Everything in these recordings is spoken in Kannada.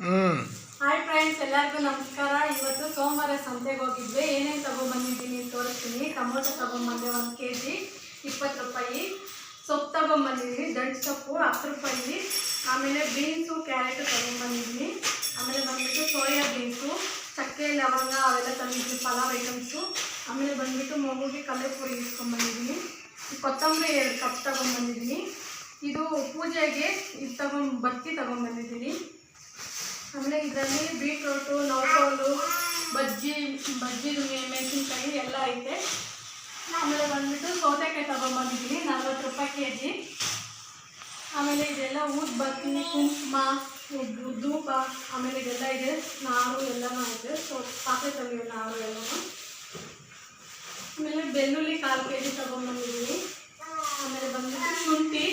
ಹ್ಞೂ ಹಾಯ್ ಫ್ರೆಂಡ್ಸ್ ಎಲ್ಲರಿಗೂ ನಮಸ್ಕಾರ. ಇವತ್ತು ಸೋಮವಾರ ಸಂತೆಗೆ ಹೋಗಿದ್ವಿ. ಏನೇನು ತಗೊಂಬಂದಿದ್ದೀನಿ ತೋರಿಸ್ತೀನಿ. ಟೊಮೊಟೊ ತಗೊಂಬಂದೆ ಒಂದು ಕೆ ಜಿ ಇಪ್ಪತ್ತು ರೂಪಾಯಿ. ಸೊಪ್ಪು ತಗೊಂಬಂದಿದ್ದೀನಿ, ದಂಟು ಸೊಪ್ಪು ಹತ್ತು ರೂಪಾಯಿ. ಆಮೇಲೆ ಬೀನ್ಸು, ಕ್ಯಾರೆಟು ತೊಗೊಂಬಂದಿದ್ದೀನಿ. ಆಮೇಲೆ ಬಂದ್ಬಿಟ್ಟು ಸೋಯಾ ಬೀನ್ಸು, ಚಕ್ಕೆ, ಲವಂಗ, ಅವೆಲ್ಲ ತಂದಿದ್ದೀನಿ, ಪಲಾವ್ ಐಟಮ್ಸು. ಆಮೇಲೆ ಬಂದ್ಬಿಟ್ಟು ಮಗುಗೆ ಕಲ್ಲೆಪುರಿ ಇಸ್ಕೊಂಬಂದಿದ್ದೀನಿ. ಕೊತ್ತಂಬರಿ ಎರಡು ಕಪ್ ಇದು ಪೂಜೆಗೆ ಇದು ತಗೊಂಡ್ ಬತ್ತಿ ತಗೊಂಬಂದಿದ್ದೀನಿ ಆಮೇಲೆ ಇದರಲ್ಲಿ ಬೀಟ್ರೋಟು ನೌಕೋಲು ಬಜ್ಜಿ ಬಜ್ಜಿ, ಮೆಣಸಿನ್ಕಾಯಿ ಎಲ್ಲ ಐತೆ. ಆಮೇಲೆ ಬಂದ್ಬಿಟ್ಟು ಸೌತೆಕಾಯಿ ತಗೊಂಬಂದಿದ್ದೀನಿ ನಲ್ವತ್ತು ರೂಪಾಯಿ ಕೆ ಜಿ ಆಮೇಲೆ ಇದೆಲ್ಲ ಊದ್ ಬತ್ತಿ, ಕುಂಕುಮ ಧೂಪ, ಆಮೇಲೆ ಇದೆಲ್ಲ ಇದೆ. ನಾರು ಎಲ್ಲನೂ ಇದೆ ಸೊ, ಪಾತ್ರೆ ತಗೊಂಡು ನಾರು ಎಲ್ಲನೂ. ಆಮೇಲೆ ಬೆಳ್ಳುಳ್ಳಿ ಕಾಲು ಕೆ ಜಿ ತಗೊಂಬಂದಿದ್ದೀನಿ ಆಮೇಲೆ ಬಂದ್ಬಿಟ್ಟು ಶುಂಠಿ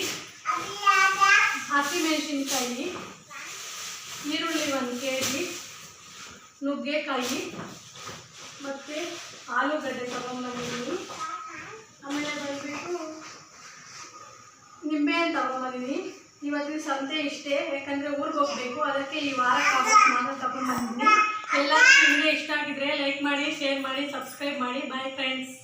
ಹಸಿಮೆಣಸಿನ್ಕಾಯಿ ಈರುಳ್ಳಿ ಒಂದು ಕೆ ಜಿ ನುಗ್ಗೆಕಾಯಿ ಮತ್ತು ಆಲೂಗಡ್ಡೆ ತಗೊಂಬಂದಿದ್ದೀನಿ ಆಮೇಲೆ ಬಂದುಬಿಟ್ಟು ನಿಂಬೆಹಣ್ಣು ತಗೊಂಬಂದಿದ್ದೀನಿ ಇವತ್ತಿನ ಸಂತೆ ಇಷ್ಟೇ, ಯಾಕಂದರೆ ಊರಿಗೆ ಹೋಗಬೇಕು, ಅದಕ್ಕೆ ಈ ವಾರಕ್ಕೆ ನಾನು ಮಾತ್ರ ತಗೊಂಬಂದಿದ್ದೀನಿ ಎಲ್ಲರಿಗೂ ನಿಮಗೆ ಇಷ್ಟ ಆಗಿದ್ರೆ ಲೈಕ್ ಮಾಡಿ ಶೇರ್ ಮಾಡಿ ಸಬ್ಸ್ಕ್ರೈಬ್ ಮಾಡಿ. Bye friends